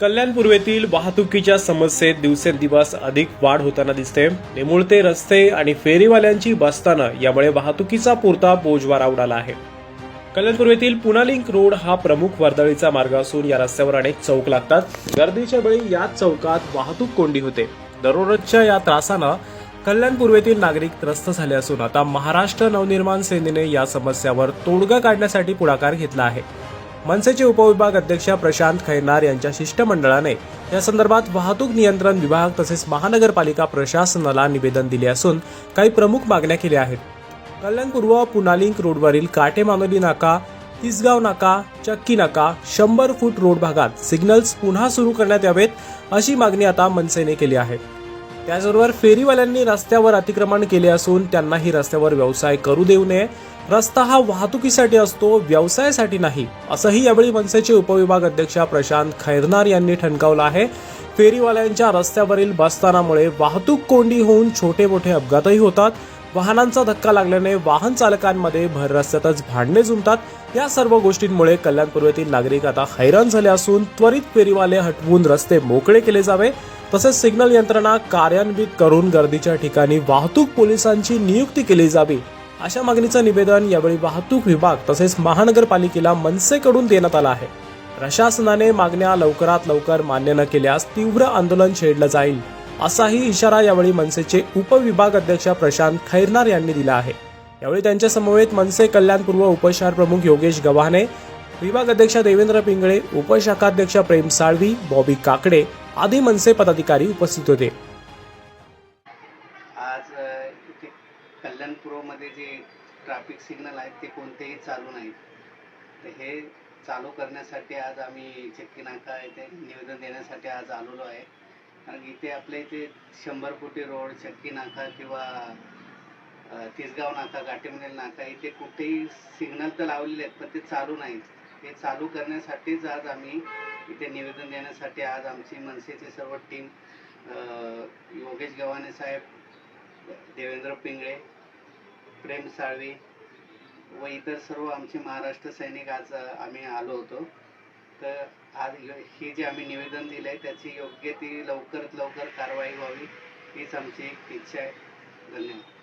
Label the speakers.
Speaker 1: कल्याण पूर्वेतील वाहतुकीच्या समस्येत दिवसेंदिवस अधिक वाढ होताना दिसते. निमुळते रस्ते आणि फेरीवाल्यांची बसताना यामुळे वाहतुकीचा पुरता बोजवारा उडाला आहे. कल्याण पूर्वेतील पुनालिंक रोड हा प्रमुख वर्दळीचा मार्ग असून या रस्त्यावर अनेक चौक लागतात. गर्दीच्या वेळी या चौकात वाहतूक कोंडी होते. दररोजच्या या त्रासानं कल्याण पूर्वेतील नागरिक त्रस्त झाले असून आता महाराष्ट्र नवनिर्माण सेनेने या समस्यावर तोडगा काढण्यासाठी पुढाकार घेतला आहे. मनसेचे उपविभाग अध्यक्ष प्रशांत खैनार यांच्या शिष्टमंडळाने या संदर्भात वाहतूक नियंत्रण विभाग तसेच महानगरपालिका प्रशासनाला निवेदन दिले असून काही प्रमुख मागण्या केल्या आहेत. कल्याण पूर्व पुनालिंक रोडवरील काटेमानोली नाका तिसगाव नाका चक्की नाका शंभर फूट रोड भागात सिग्नल्स पुन्हा सुरू करण्यात यावेत अशी मागणी आता मनसेने केली आहे. त्याचबरोबर फेरीवाल्यांनी रस्त्यावर अतिक्रमण केले असून त्यांनाही रस्त्यावर व्यवसाय करू देऊ नये रस्ता हा वाहतुकीसाठी असतो व्यवसायासाठी नाही असंही यावेळी मनसेचे उपविभाग अध्यक्ष प्रशांत खैरनार यांनी ठणकावलं आहे. फेरीवाल्यांच्या रस्त्यावरील बसस्थानामुळे वाहतूक कोंडी होऊन छोटे मोठे अपघातही होतात. वाहनांचा धक्का लागल्याने वाहन चालकांमध्ये भर रस्त्यातच भांडणे जुमतात या सर्व गोष्टींमुळे कल्याण पूर्वेतील नागरिक आता हैराण झाले असून त्वरित फेरीवाले हटवून रस्ते मोकळे केले जावे. तसेच सिग्नल यंत्रणा कार्यान्वित करून गर्दीच्या ठिकाणी वाहतूक पोलिसांची नियुक्ती केली जावी. अशा मागणीचं निवेदन यावेळी वाहतूक विभाग तसेच महानगरपालिकेला मनसेकडून देण्यात आलं आहे. प्रशासनाने मागण्या लवकरात लवकर मान्य न केल्यास तीव्र आंदोलन छेडलं जाईल असाही इशारा यावेळी मनसेचे उपविभाग अध्यक्ष प्रशांत खैरनार यांनी दिला आहे. यावेळी त्यांच्या समवेत मनसे कल्याणपूर्व उपशहर प्रमुख योगेश गव्हाणे विभाग अध्यक्ष देवेंद्र पिंगळे उपशाखाध्यक्ष प्रेम साळवी बॉबी काकडे आदी मनसे पदाधिकारी उपस्थित होते.
Speaker 2: कल्याणपूर्वमध्ये जे ट्रॅफिक सिग्नल आहेत ते कोणतेही चालू नाहीत. तर हे चालू करण्यासाठी आज आम्ही चक्की नाका येथे निवेदन देण्यासाठी आज आलेलो आहे. कारण इथे आपल्या इथे शंभर फुटी रोड चक्की नाका किंवा तिसगाव नाका गाठीमनेल नाका इथे कुठेही सिग्नल तर लावलेले आहेत पण ते चालू नाहीत. हे चालू करण्यासाठीच आज आम्ही इथे निवेदन देण्यासाठी आज आमची मनसेची सर्व टीम योगेश गव्हाणे साहेब देवेंद्र पिंगळे प्रेम साळवी व इतर सर्व आमचे महाराष्ट्र सैनिक आज आम्ही आलो होतो. तर आज हे जे आम्ही निवेदन दिलं आहे त्याची योग्य ती लवकरात लवकर कारवाई व्हावी हीच आमची एक इच्छा आहे. धन्यवाद.